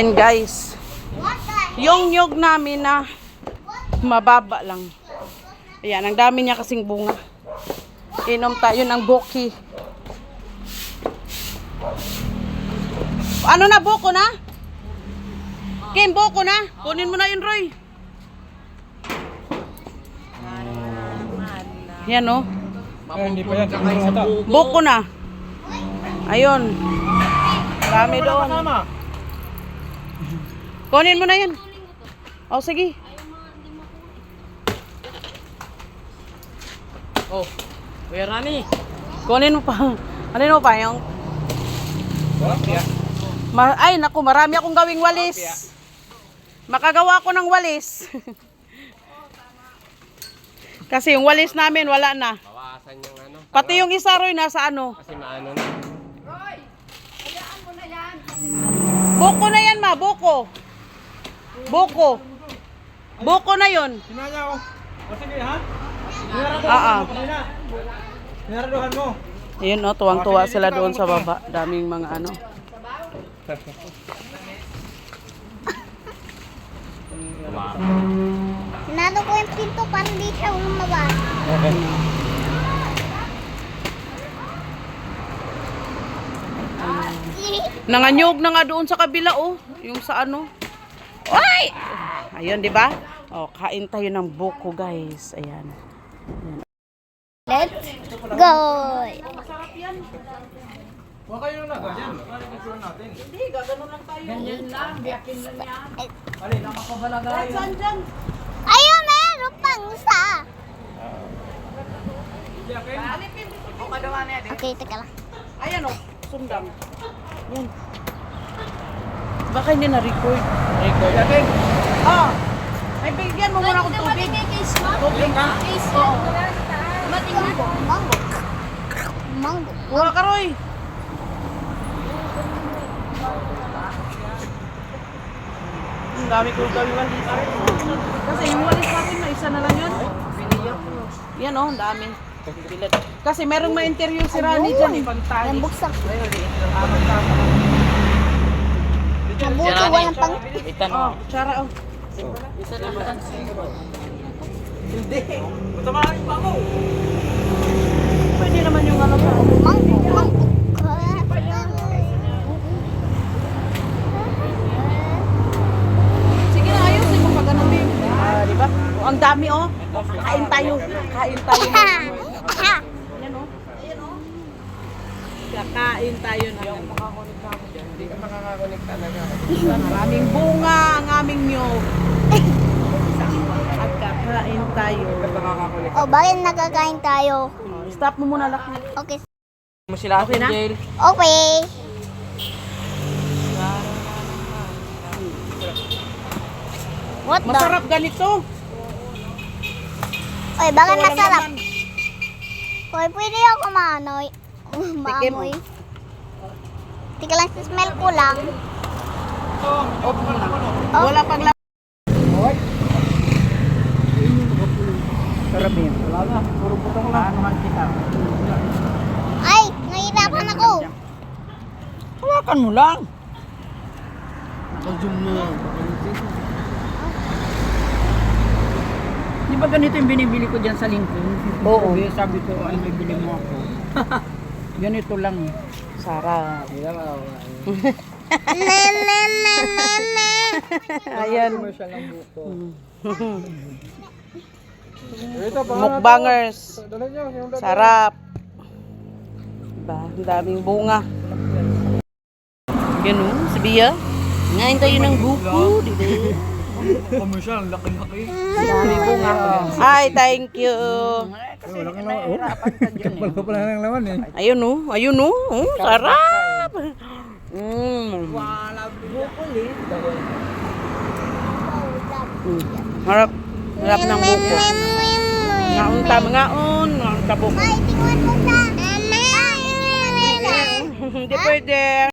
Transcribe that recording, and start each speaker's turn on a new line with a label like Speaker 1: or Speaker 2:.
Speaker 1: And guys, yung nyog namin na mababa lang. Ayan, ang dami niya kasing bunga. Inom tayo ng boki. Ano na, buko na? Kim, buko na? Kunin mo na yun, Roy. Yan, oh.
Speaker 2: Ay, hindi pa yan.
Speaker 1: Na. Ayun. Marami doon. Kunin mo na yan. O, sige.
Speaker 2: Oh. Kuya Rani.
Speaker 1: Kunin mo pa. Ano mo pa? Yung...
Speaker 2: Tilapia.
Speaker 1: Ma- Ay, naku, marami akong gawing walis. Makagawa ko ng walis. Kasi yung walis namin, wala na.
Speaker 2: Bawasan yung ano.
Speaker 1: Pati yung isa, Roy, nasa ano.
Speaker 2: Kasi maano na.
Speaker 1: Buko na yan, ma. Buko. Buko. Buko na yon.
Speaker 2: Sinanya ko. O sige ha?
Speaker 1: Ah, ah.
Speaker 2: Niraduhan mo.
Speaker 1: Ayun, oh, tuwang-tuwa sila doon sa baba. Daming mga ano.
Speaker 3: Sinado ko yung pinto para hindi siya lumabas.
Speaker 2: Okay.
Speaker 1: Nanganyog na nga doon sa kabila, oh. Yung sa ano. Ay! Ayun, di ba? Oh, kain tayo ng buko, guys. Ayan.
Speaker 3: Let's go!
Speaker 2: Huwag kayo na ganyan. Kaya picture natin.
Speaker 1: Hindi, gagano lang tayo. Ganyan lang, biyakin lang yan.
Speaker 2: Ali, nakakabalagay.
Speaker 1: Saan dyan?
Speaker 3: Ayun, meron pang isa. Okay, teka lang.
Speaker 1: Ayan, oh. Sundang. Yan. Baka hindi na-record.
Speaker 2: Record. Yakin.
Speaker 1: Oh! Ay, bigyan mo muna akong tubig. Tubig ka? Oo.
Speaker 3: Mango. Mango. Mango.
Speaker 1: Kuha ka, Roy. Ang dami ko gawin. Kasi yung walis natin, na isa na lang yun. Yan oh, ang dami. Kasi merong ma-interview si Rani dyan, eh, pagtali.
Speaker 3: Ang buksak. Mabuti walang pang...
Speaker 1: Oh, tsara oh.
Speaker 2: Matamahan pa mo.
Speaker 1: Pwede naman yung ano sa
Speaker 3: Mango. Mango.
Speaker 1: Sige na, ayusin mo pag ganun din. Ah, di ba? Oh, ang dami oh. Kain tayo. Kain tayo. Yan oh. Ayan oh. Kakain tayo ng
Speaker 2: Hindi ka makakakonek talaga.
Speaker 1: maraming bunga ang aming nyog. At kakain tayo.
Speaker 2: Nakakakonek.
Speaker 3: O, bakit nagkakain tayo?
Speaker 1: Oh, Stop mo muna laki.
Speaker 3: Okay.
Speaker 2: Mo sila
Speaker 1: Okay na?
Speaker 2: jail.
Speaker 3: Okay. What the?
Speaker 1: Masarap ganito.
Speaker 3: Oy, bakit masarap? Oy, pwede ako maanoy. Maamoy. Tika lang, smell ko lang.
Speaker 1: Off mo na. Wala pang laman.
Speaker 2: Sarap yan. Wala na. Puro butong lang. Ano man kita.
Speaker 3: Ay, nahihirapan ako.
Speaker 1: Hawakan mo lang.
Speaker 2: Nakajum mo.
Speaker 4: Di ba ganito yung binibili ko dyan sa Lincoln?
Speaker 1: Oo.
Speaker 4: Sabi, sabi ko, ay may bili mo ako. ganito lang. eh.
Speaker 1: Sarap.
Speaker 2: Hindi na
Speaker 3: Ne, ne, ne, ne, ne.
Speaker 1: Ayan.
Speaker 2: Ito, baka
Speaker 1: Mukbangers. Sarap. Diba? Ang daming bunga. Ganun, si Bia. Ngain tayo ng buko. Diba?
Speaker 2: Commercial. Laki-laki.
Speaker 1: Dami bunga. Ay, thank you.
Speaker 4: Kasi nahihirapan ka dyan eh.
Speaker 2: Wala pala ng laman eh.
Speaker 1: Ayun oh, ayun oh. Oh, sarap. Mm.
Speaker 4: Wala bukol eh.
Speaker 1: Mm. Harap. Harap ng buko. Ngaon ta, ngaon. Ngaon ta buko.
Speaker 3: Ay, tingnan mo sa... Mama!
Speaker 1: Hindi pwede.